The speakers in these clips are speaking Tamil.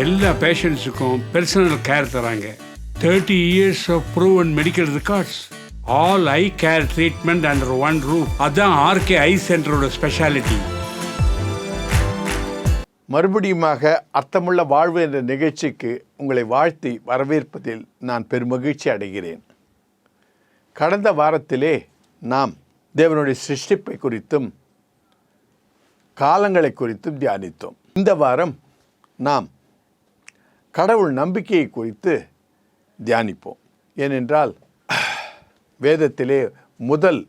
எல்லா பேஷண்ட்ஸுக்கும் பர்சனல் கேர் தராங்க. Thirty years of proven medical records all eye care treatment under one roof அதான் ஆர்கே ஐ சென்டரோட ஸ்பெஷாலிட்டி மறுபடியுமாக அர்த்தமுள்ள வாழ்வு என்ற நிகழ்ச்சிக்கு உங்களை வாழ்த்தி வரவேற்பதில் நான் பெருமகிழ்ச்சி அடைகிறேன். கடந்த வாரத்திலே நாம் தேவனுடைய சிருஷ்டிப்பை குறித்தும் காலங்களை குறித்தும் தியானித்தோம். இந்த வாரம் நாம் கடவுள் நம்பிக்கையை குறித்து தியானிப்போம். ஏனென்றால் வேதத்திலே முதல்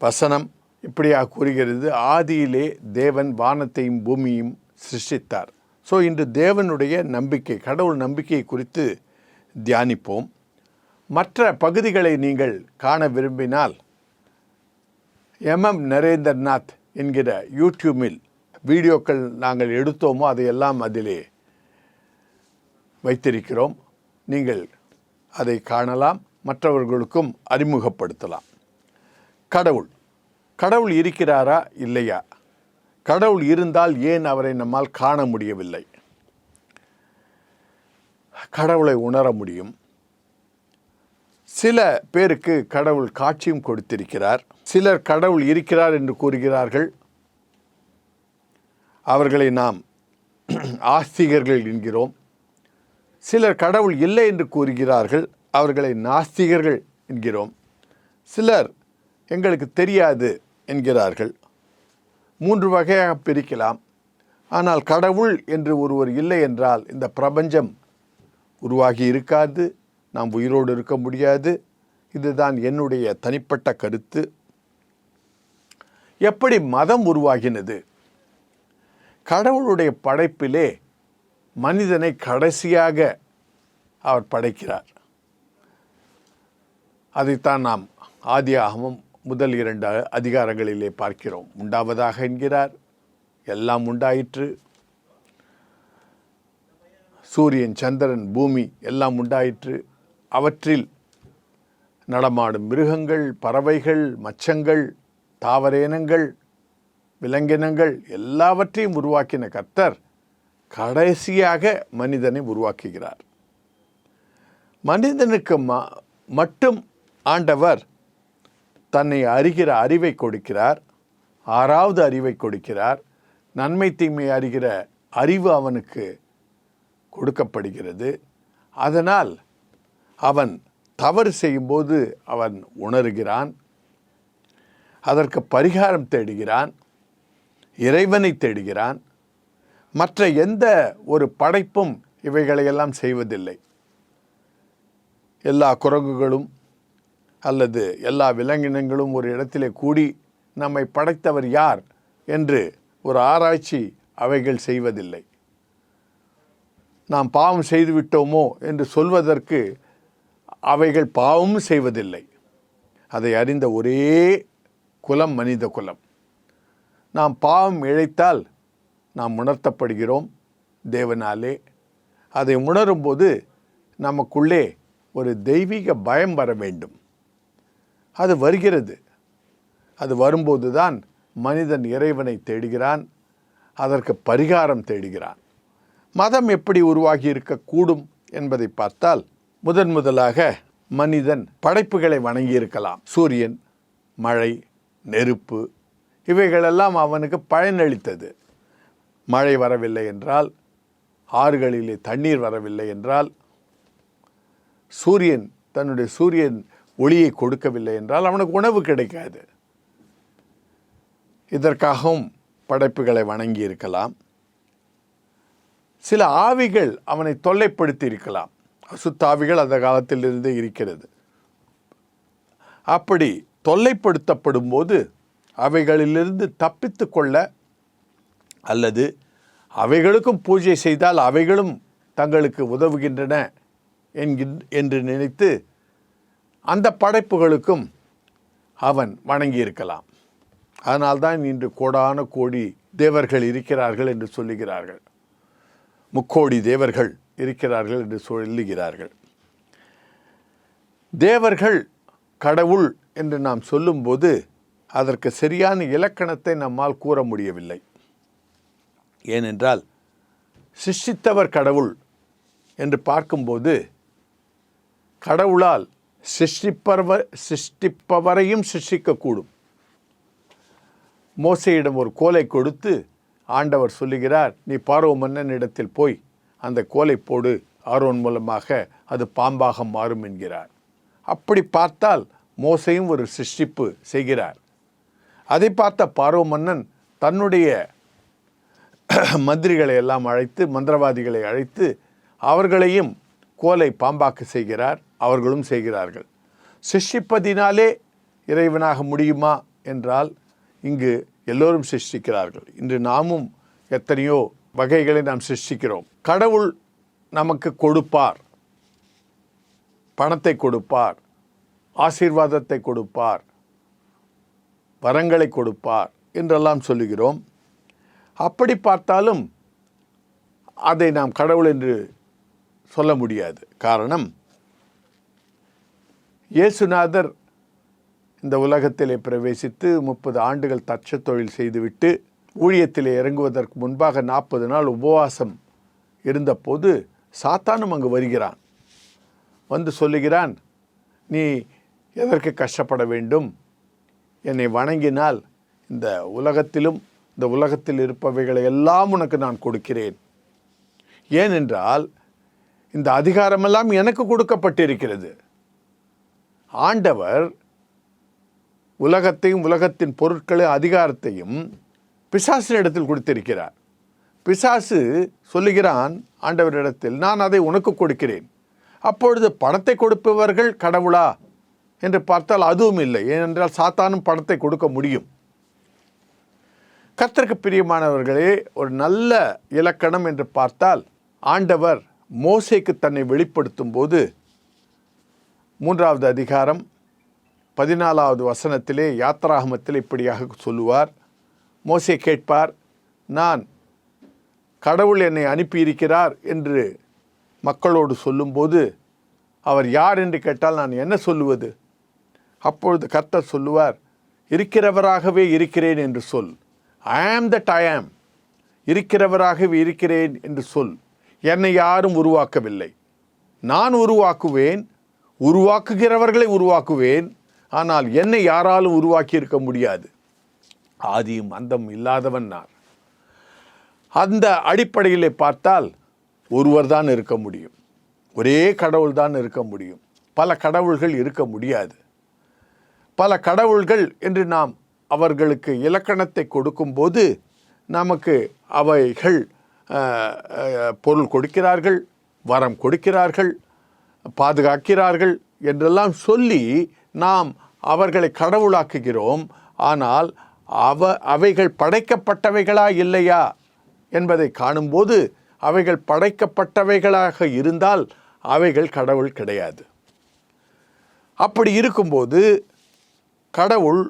வசனம் இப்படியாக கூறுகிறது ஆதியிலே தேவன் வானத்தையும் பூமியையும் சிருஷ்டித்தார். ஸோ இன்று தேவனுடைய நம்பிக்கை கடவுள் நம்பிக்கை குறித்து தியானிப்போம். மற்ற பகுதிகளை நீங்கள் காண விரும்பினால் எம்எம் நரேந்திரநாத் என்கிற யூடியூபில் வீடியோக்கள் நாங்கள் எடுத்தோமோ அதையெல்லாம் அதிலே வைத்திருக்கிறோம். நீங்கள் அதை காணலாம் மற்றவர்களுக்கும் அறிமுகப்படுத்தலாம். கடவுள். கடவுள் இருக்கிறாரா இல்லையா? கடவுள் இருந்தால் ஏன் அவரை நம்மால் காண முடியவில்லை? கடவுளை உணர முடியும். சில பேருக்கு கடவுள் காட்சியும் கொடுத்திருக்கிறார். சிலர் கடவுள் இருக்கிறார் என்று கூறுகிறார்கள். அவர்களை நாம் ஆஸ்திகர்கள் என்கிறோம். சிலர் கடவுள் இல்லை என்று கூறுகிறார்கள் அவர்களை நாஸ்திகர்கள் என்கிறோம். சிலர் எங்களுக்கு தெரியாது என்கிறார்கள். மூன்று வகையாக பிரிக்கலாம். ஆனால் கடவுள் என்று ஒருவர் இல்லை என்றால் இந்த பிரபஞ்சம் உருவாகி இருக்காது நாம் உயிரோடு இருக்க முடியாது. இதுதான் என்னுடைய தனிப்பட்ட கருத்து. எப்படி மதம் உருவாகினது? கடவுளுடைய படைப்பிலே மனிதனை கடைசியாக அவர் படைக்கிறார். அதைத்தான் நாம் ஆதியாகமம் முதல் இரண்டு அதிகாரங்களிலே பார்க்கிறோம். உண்டாவதாக என்கிறார். எல்லாம் உண்டாயிற்று. சூரியன் சந்திரன் பூமி எல்லாம் உண்டாயிற்று. அவற்றில் நடமாடும் மிருகங்கள் பறவைகள் மச்சங்கள் தாவரேனங்கள் விலங்கினங்கள் எல்லாவற்றையும் உருவாக்கின கர்த்தர் கடைசியாக மனிதனை உருவாக்குகிறார். மனிதனுக்கு ம மட்டும் ஆண்டவர் தன்னை அறிகிற அறிவை கொடுக்கிறார் ஆறாவது அறிவை கொடுக்கிறார் நன்மை தீமை அறிகிற அறிவு அவனுக்கு கொடுக்கப்படுகிறது. அதனால் அவன் தவறு செய்யும்போது அவன் உணர்கிறான் அதற்கு பரிகாரம் தேடுகிறான் இறைவனை தேடுகிறான் மற்ற எந்த ஒரு படைப்பும் இவைகளையெல்லாம் செய்வதில்லை. எல்லா குரங்குகளும் அல்லது எல்லா விலங்கினங்களும் ஒரு இடத்திலே கூடி நம்மை படைத்தவர் யார் என்று ஒரு ஆராய்ச்சி அவைகள் செய்வதில்லை. நாம் பாவம் செய்துவிட்டோமோ என்று சொல்வதற்கு அவைகள் பாவமும் செய்வதில்லை. அதை அறிந்த ஒரே குலம் மனித குலம். நாம் பாவம் இழைத்தால் நாம் உணர்த்தப்படுகிறோம் தேவனாலே. அதை உணரும்போது நமக்குள்ளே ஒரு தெய்வீக பயம் வர வேண்டும். அது வருகிறது. அது வரும்போது தான் மனிதன் இறைவனை தேடுகிறான் அதற்கு பரிகாரம் தேடுகிறான். மதம் எப்படி உருவாகி இருக்கக்கூடும் என்பதை பார்த்தால் முதன் முதலாக மனிதன் படைப்புகளை வணங்கியிருக்கலாம். சூரியன் மழை நெருப்பு இவைகளெல்லாம் அவனுக்கு பயனளித்தது. மழை வரவில்லை என்றால் ஆறுகளிலே தண்ணீர் வரவில்லை என்றால் சூரியன் தன்னுடைய சூரியன் ஒளியை கொடுக்கவில்லை என்றால் அவனுக்கு உணவு கிடைக்காது. இதற்காகவும் படைப்புகளை வணங்கி இருக்கலாம் சில ஆவிகள் அவனை தொல்லைப்படுத்தி இருக்கலாம் அசுத்தாவிகள் அந்த காலத்திலிருந்தே இருக்கிறது. அப்படி தொல்லைப்படுத்தப்படும் போது அவைகளிலிருந்து தப்பித்து கொள்ள அல்லது அவைகளுக்கும் பூஜை செய்தால் அவைகளும் தங்களுக்கு உதவுகின்றன என்கின் என்று நினைத்து அந்த படைப்புகளுக்கும் அவன் வணங்கியிருக்கலாம். அதனால்தான் இன்று கோடான கோடி தேவர்கள் இருக்கிறார்கள் என்று சொல்லுகிறார்கள். முக்கோடி தேவர்கள் இருக்கிறார்கள் என்று சொல்லுகிறார்கள். தேவர்கள் கடவுள் என்று நாம் சொல்லும்போது அதற்கு சரியான இலக்கணத்தை நம்மால் கூற முடியவில்லை. ஏனென்றால் சிஷ்டித்தவர் கடவுள் என்று பார்க்கும்போது கடவுளால் சிருஷ்டிப்பவர் சிருஷ்டிப்பவரையும் சிருஷ்டிக்கக்கூடும் மோசையிடம் ஒரு கோலை கொடுத்து ஆண்டவர் சொல்லுகிறார் நீ பார்வ மன்னனிடத்தில் போய் அந்த கோலை போடு ஆரோன் மூலமாக அது பாம்பாக மாறும் என்கிறார். அப்படி பார்த்தால் மோசையும் ஒரு சிருஷ்டிப்பு செய்கிறார். அதை பார்த்த பார்வ மன்னன் தன்னுடைய மந்திரிகளை எல்லாம் அழைத்து மந்திரவாதிகளை அழைத்து அவர்களையும் கோலை பாம்பாக்கு செய்கிறார் அவர்களும் செய்கிறார்கள். சிஷ்டிப்பதினாலே இறைவனாக முடியுமா என்றால் இங்கு எல்லோரும் சிருஷ்டிக்கிறார்கள். இன்று நாமும் எத்தனையோ வகைகளை நாம் சிருஷ்டிக்கிறோம். கடவுள் நமக்கு கொடுப்பார். பணத்தை கொடுப்பார். ஆசீர்வாதத்தை கொடுப்பார். வரங்களை கொடுப்பார் என்றெல்லாம் சொல்லுகிறோம். அப்படி பார்த்தாலும் அதை நாம் கடவுள் என்று சொல்ல முடியாது. காரணம் இயேசுநாதர் இந்த உலகத்திலே பிரவேசித்து முப்பது ஆண்டுகள் தச்ச தொழில் செய்துவிட்டு ஊழியத்திலே இறங்குவதற்கு முன்பாக நாற்பது நாள் உபவாசம் இருந்தபோது சாத்தானும் அங்கு வருகிறான். வந்து சொல்லுகிறான் நீ எதற்கு கஷ்டப்பட வேண்டும்? என்னை வணங்கினால் இந்த உலகத்திலும் இந்த உலகத்தில் இருப்பவைகளை எல்லாம் உனக்கு நான் கொடுக்கிறேன். ஏனென்றால் இந்த அதிகாரமெல்லாம் எனக்கு கொடுக்கப்பட்டிருக்கிறது. ஆண்டவர் உலகத்தையும் உலகத்தின் பொருட்களை அதிகாரத்தையும் பிசாசினிடத்தில் கொடுத்திருக்கிறார். பிசாசு சொல்லுகிறான் ஆண்டவரிடத்தில் நான் அதை உனக்கு கொடுக்கிறேன். அப்பொழுது பணத்தை கொடுப்பவர்கள் கடவுளா? என்று பார்த்தால் அதுவும் இல்லை. ஏனென்றால் சாத்தானும் பணத்தை கொடுக்க முடியும். கர்த்தருக்கு பிரியமானவர்களே ஒரு நல்ல இலக்கணம் என்று பார்த்தால் ஆண்டவர் மோசைக்கு தன்னை வெளிப்படுத்தும் போது மூன்றாவது அதிகாரம் பதினாலாவது வசனத்திலே யாத்ராகமத்தில் இப்படியாக சொல்லுவார். மோசை கேட்பார் நான் கடவுள் என்னை அனுப்பியிருக்கிறார் என்று மக்களோடு சொல்லும்போது அவர் யார் என்று கேட்டால் நான் என்ன சொல்லுவது? அப்பொழுது கர்த்தர் சொல்லுவார் இருக்கிறவராகவே இருக்கிறேன் என்று சொல். ஐ ஆம் தட் ஐ ஆம் இருக்கிறவராகவே இருக்கிறேன் என்று சொல். என்னை யாரும் உருவாக்கவில்லை. நான் உருவாக்குவேன் உருவாக்குகிறவர்களை உருவாக்குவேன் ஆனால் என்னை யாராலும் உருவாக்கி இருக்க முடியாது. ஆதியும் அந்தம் இல்லாதவன் நான். அந்த அடிப்படையிலே பார்த்தால் ஒருவர் தான் இருக்க முடியும். ஒரே கடவுள் தான் இருக்க முடியும். பல கடவுள்கள் இருக்க முடியாது. பல கடவுள்கள் என்று நாம் அவர்களுக்கு இலக்கணத்தை கொடுக்கும்போது நமக்கு அவைகள் பொருள் கொடுக்கிறார்கள் வரம் கொடுக்கிறார்கள் பாதுகாக்கிறார்கள் என்றெல்லாம் சொல்லி நாம் அவர்களை கடவுளாக்குகிறோம். ஆனால் அவ அவைகள் படைக்கப்பட்டவைகளா இல்லையா என்பதை காணும்போது அவைகள் படைக்கப்பட்டவைகளாக இருந்தால் அவைகள் கடவுள் கிடையாது. அப்படி இருக்கும்போது கடவுள்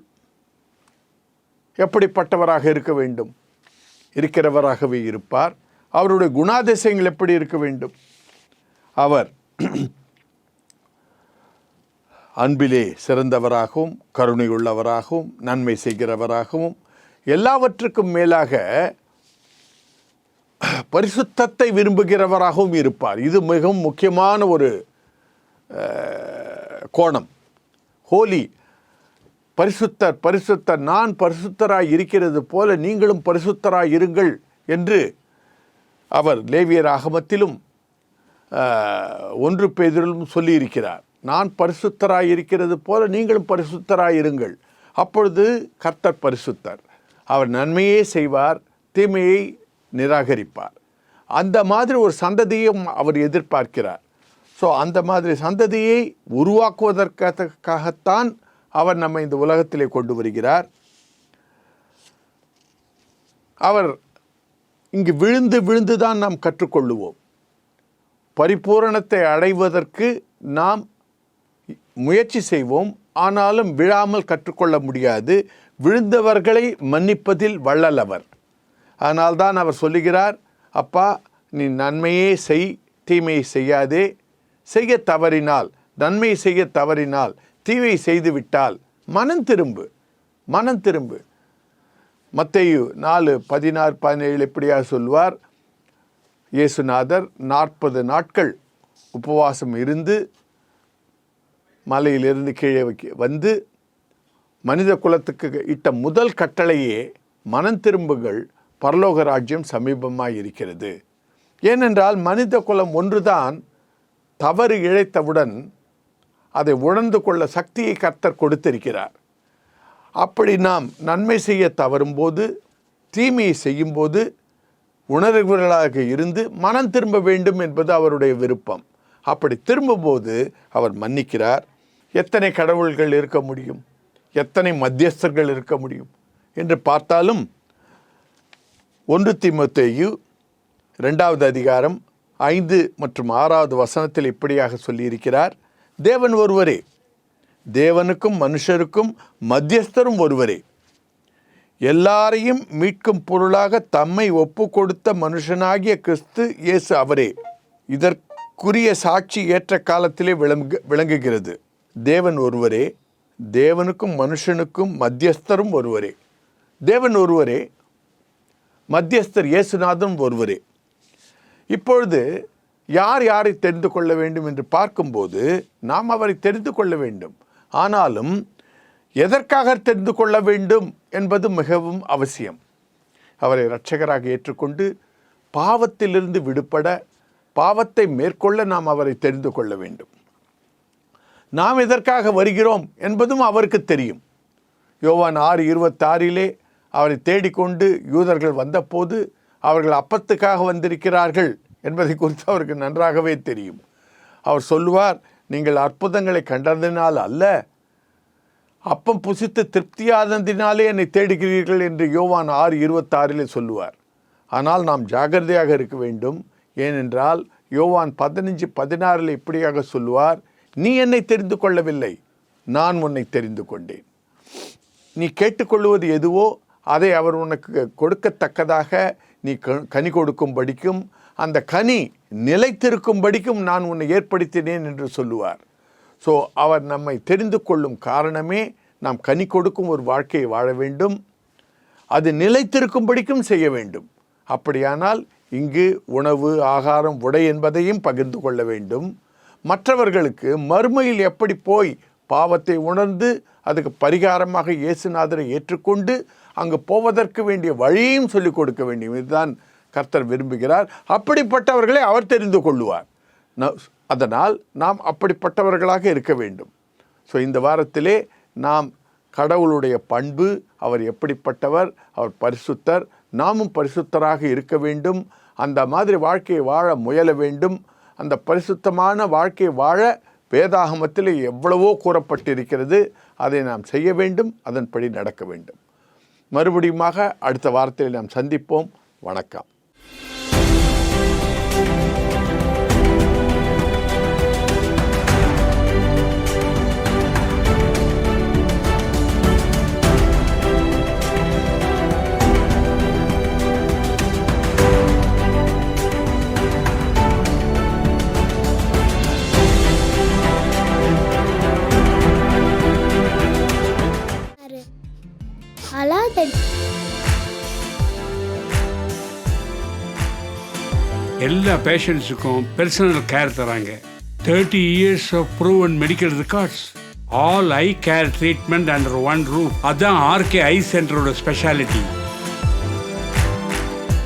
எப்படிப்பட்டவராக இருக்க வேண்டும்? இருக்கிறவராகவே இருப்பார். அவருடைய குணாதிசயங்கள் எப்படி இருக்க வேண்டும்? அவர் அன்பிலே சிறந்தவராகவும் கருணை உள்ளவராகவும் நன்மை செய்கிறவராகவும் எல்லாவற்றுக்கும் மேலாக பரிசுத்தத்தை விரும்புகிறவராகவும் இருப்பார். இது மிகவும் முக்கியமான ஒரு கோணம். ஹோலி பரிசுத்தர் பரிசுத்தர் நான் பரிசுத்தராய் இருக்கிறது போல நீங்களும் பரிசுத்தராய் இருங்கள் என்று அவர் லேவியர் ஆகமத்திலும் ஒன்று பேதிலும் சொல்லியிருக்கிறார். நான் பரிசுத்தராய் இருக்கிறது போல நீங்களும் பரிசுத்தராய் இருங்கள். அப்பொழுது கர்த்தர் பரிசுத்தர். அவர் நன்மையே செய்வார் தீமையை நிராகரிப்பார். அந்த மாதிரி ஒரு சந்ததியும் அவர் எதிர்பார்க்கிறார். ஸோ அந்த மாதிரி சந்ததியை உருவாக்குவதற்காகத்தான் அவர் நம்மை இந்த உலகத்திலே கொண்டு வருகிறார். அவர் இங்கு விழுந்து விழுந்து தான் நாம் கற்றுக்கொள்ளுவோம். பரிபூரணத்தை அடைவதற்கு நாம் முயற்சி செய்வோம். ஆனாலும் விழாமல் கற்றுக்கொள்ள முடியாது. விழுந்தவர்களை மன்னிப்பதில் வள்ளலவர் அதனால்தான் அவர் சொல்லுகிறார் அப்பா நீ நன்மையே செய் தீமையை செய்யாதே. செய்ய தவறினால் நன்மை செய்ய தவறினால் தீமை செய்துவிட்டால் மனம் திரும்பு மனம் திரும்பு. மத்தையு நாலு பதினாறு பதினேழு எப்படியாக சொல்வார். இயேசுநாதர் நாற்பது நாட்கள் உபவாசம் இருந்து மலையிலிருந்து கீழே வைக்க வந்து மனித குலத்துக்கு இட்ட முதல் கட்டளையே மனம் திரும்புகள் பரலோக ராஜ்யம் சமீபமாக இருக்கிறது. ஏனென்றால் மனித குலம் ஒன்றுதான் தவறு இழைத்தவுடன் அதை உணர்ந்து கொள்ள சக்தியை கர்த்தர் கொடுத்திருக்கிறார். அப்படி நாம் நன்மை செய்ய தவறும்போது தீமையை செய்யும்போது உணர்வுகளாக இருந்து மனம் திரும்ப வேண்டும் என்பது அவருடைய விருப்பம். அப்படி திரும்பும்போது அவர் மன்னிக்கிறார். எத்தனை கடவுள்கள் இருக்க முடியும்? எத்தனை மத்தியஸ்தர்கள் இருக்க முடியும்? என்று பார்த்தாலும் ஒன்று திமுத்தேயு ரெண்டாவது அதிகாரம் ஐந்து மற்றும் ஆறாவது வசனத்தில் இப்படியாக சொல்லியிருக்கிறார். தேவன் ஒருவரே. தேவனுக்கும் மனுஷருக்கும் மத்தியஸ்தரும் ஒருவரே. எல்லாரையும் மீட்கும் பொருளாக தம்மை ஒப்பு கொடுத்த மனுஷனாகிய கிறிஸ்து இயேசு அவரே. இதற்குரிய சாட்சி ஏற்ற காலத்திலே விளங்கு விளங்குகிறது. தேவன் ஒருவரே தேவனுக்கும் மனுஷனுக்கும் மத்தியஸ்தரும் ஒருவரே. தேவன் ஒருவரே மத்தியஸ்தர் இயேசுநாதன் ஒருவரே. இப்பொழுது யார் யாரை தெரிந்து கொள்ள வேண்டும் என்று பார்க்கும்போது நாம் அவரை தெரிந்து கொள்ள வேண்டும். ஆனாலும் எதற்காக தெரிந்து கொள்ள வேண்டும் என்பது மிகவும் அவசியம். அவரை இரட்சகராக ஏற்றுக்கொண்டு பாவத்திலிருந்து விடுபட பாவத்தை மேற்கொள்ள நாம் அவரை தெரிந்து கொள்ள வேண்டும். நாம் எதற்காக வருகிறோம் என்பதும் அவருக்கு தெரியும். யோவான் ஆறு இருபத்தாறிலே அவரை தேடிக்கொண்டு யூதர்கள் வந்தபோது அவர்கள் அப்பத்துக்காக வந்திருக்கிறார்கள். என்பதை குறித்து அவருக்கு நன்றாகவே தெரியும். அவர் சொல்லுவார் நீங்கள் அற்புதங்களை கண்டதினால் அல்ல அப்பம் புசித்து திருப்தியாததினாலே என்னை தேடுகிறீர்கள் என்று யோவான் ஆறு இருபத்தாறிலே சொல்லுவார். ஆனால் நாம் ஜாகிரதையாக இருக்க வேண்டும். ஏனென்றால் யோவான் பதினஞ்சு பதினாறில் இப்படியாக சொல்லுவார் நீ என்னை தெரிந்து கொள்ளவில்லை நான் உன்னை தெரிந்து கொண்டேன். நீ கேட்டுக்கொள்வது எதுவோ அதை அவர் உனக்கு கொடுக்கத்தக்கதாக நீ கனி கொடுக்கும்படிக்கும் அந்த கனி நிலைத்திருக்கும்படிக்கும் நான் உன்னை ஏற்படுத்தினேன் என்று சொல்லுவார். ஸோ அவர் நம்மை தெரிந்து கொள்ளும் காரணமே நாம் கனி கொடுக்கும் ஒரு வாழ்க்கையை வாழ வேண்டும். அது நிலைத்திருக்கும்படிக்கும் செய்ய வேண்டும். அப்படியானால் இங்கு உணவு ஆகாரம் உடை என்பதையும் பகிர்ந்து கொள்ள வேண்டும். மற்றவர்களுக்கு மறுமையில் எப்படி போய் பாவத்தை உணர்ந்து அதுக்கு பரிகாரமாக இயேசுநாதரை ஏற்றுக்கொண்டு அங்கு போவதற்கு வேண்டிய வழியும் சொல்லிக் கொடுக்க வேண்டும். இதுதான் கர்த்தர் விரும்புகிறார். அப்படிப்பட்டவர்களை அவர் தெரிந்து கொள்ளுவார். அதனால் நாம் அப்படிப்பட்டவர்களாக இருக்க வேண்டும். ஸோ இந்த வாரத்திலே நாம் கடவுளுடைய பண்பு அவர் எப்படிப்பட்டவர் அவர் பரிசுத்தர் நாமும் பரிசுத்தராக இருக்க வேண்டும். அந்த மாதிரி வாழ்க்கையை வாழ முயல வேண்டும். அந்த பரிசுத்தமான வாழ்க்கையை வாழ வேதாகமத்தில் எவ்வளவோ கூறப்பட்டிருக்கிறது அதை நாம் செய்ய வேண்டும் அதன்படி நடக்க வேண்டும். மறுபடியுமாக அடுத்த வாரத்தில் நாம் சந்திப்போம். வணக்கம். எல்லா பேஷண்ட்ஸுக்கும் பர்சனல் கேர் தராங்க. Thirty years of prove and medical records all eye care treatment under one roof அதான் ஆர்கே ஐ சென்டரோட ஸ்பெஷாலிட்டி